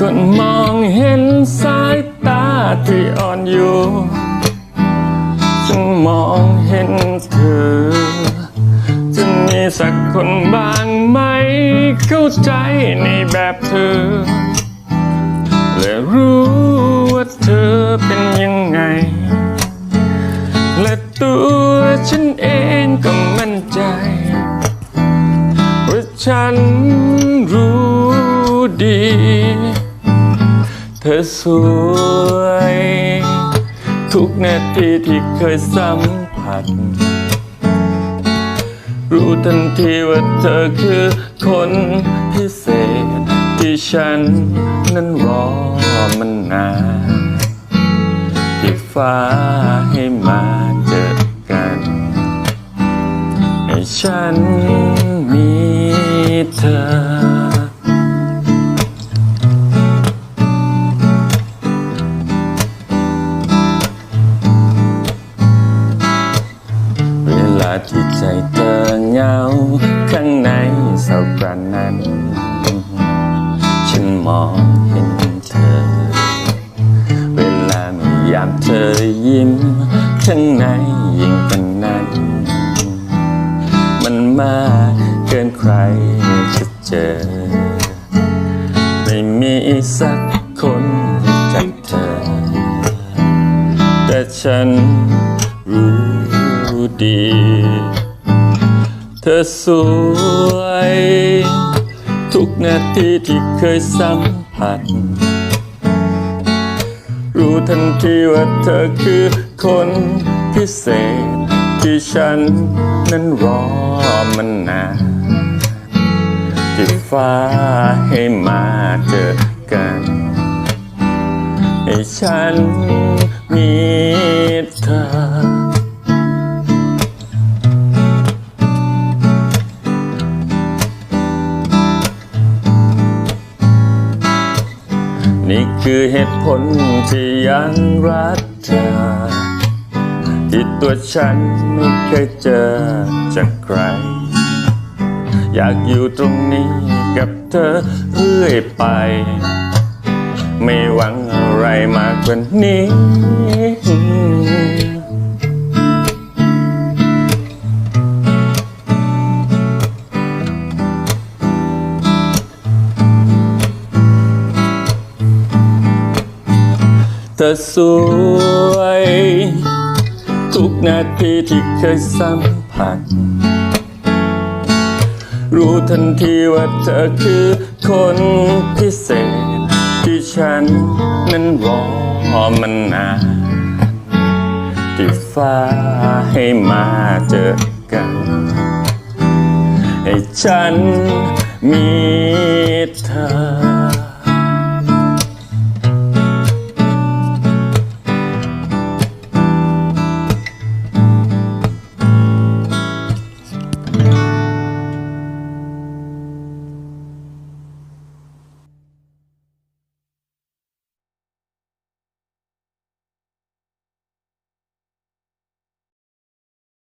ก็มองเห็นสายตาที่อ่อนโยนฉันมองเห็นเธอจะมีสักคนบ้างไหมเข้าใจในแบบเธอ และรู้ว่าเธอเป็นยังไง และตัวฉันเองก็มั่นใจว่าฉัน สวย ทุกนาทีที่เคยสัมผัส รู้ทันทีว่าเธอคือคนพิเศษที่ฉันนั้นรอมันนานที่ฟ้าให้มาเจอกันให้ฉันมีเธอ ที่ใจเธอเหงา ข้างในเศร้ากระนั้น ฉันมองเห็นเธอ เวลามียามเธอยิ้ม ข้างในยิ่งกันนั้น มันมากเกินใครจะเจอ ไม่มีสักคนรู้จักเธอ แต่ฉัน ดี เธอสวย ทุกนาทีที่เคยสัมผัส รู้ทันทีว่าเธอคือคนพิเศษ ที่ฉันนั้นรอมันนานที่ฟ้าให้มาเจอกัน ให้ฉันมี นี่คือเหตุผลที่ยังรักเธอ ที่ตัวฉันไม่เคยเจอจากใคร อยากอยู่ตรงนี้กับเธอเรื่อยไป ไม่หวังอะไรมากกว่านี้ เธอสวย ทุกนาทีที่เคยสัมผัส รู้ทันทีว่าเธอคือคนพิเศษ ที่ฉันนั้นรอมันนานที่ฟ้าให้มาเจอกัน ให้ฉันมีเธอ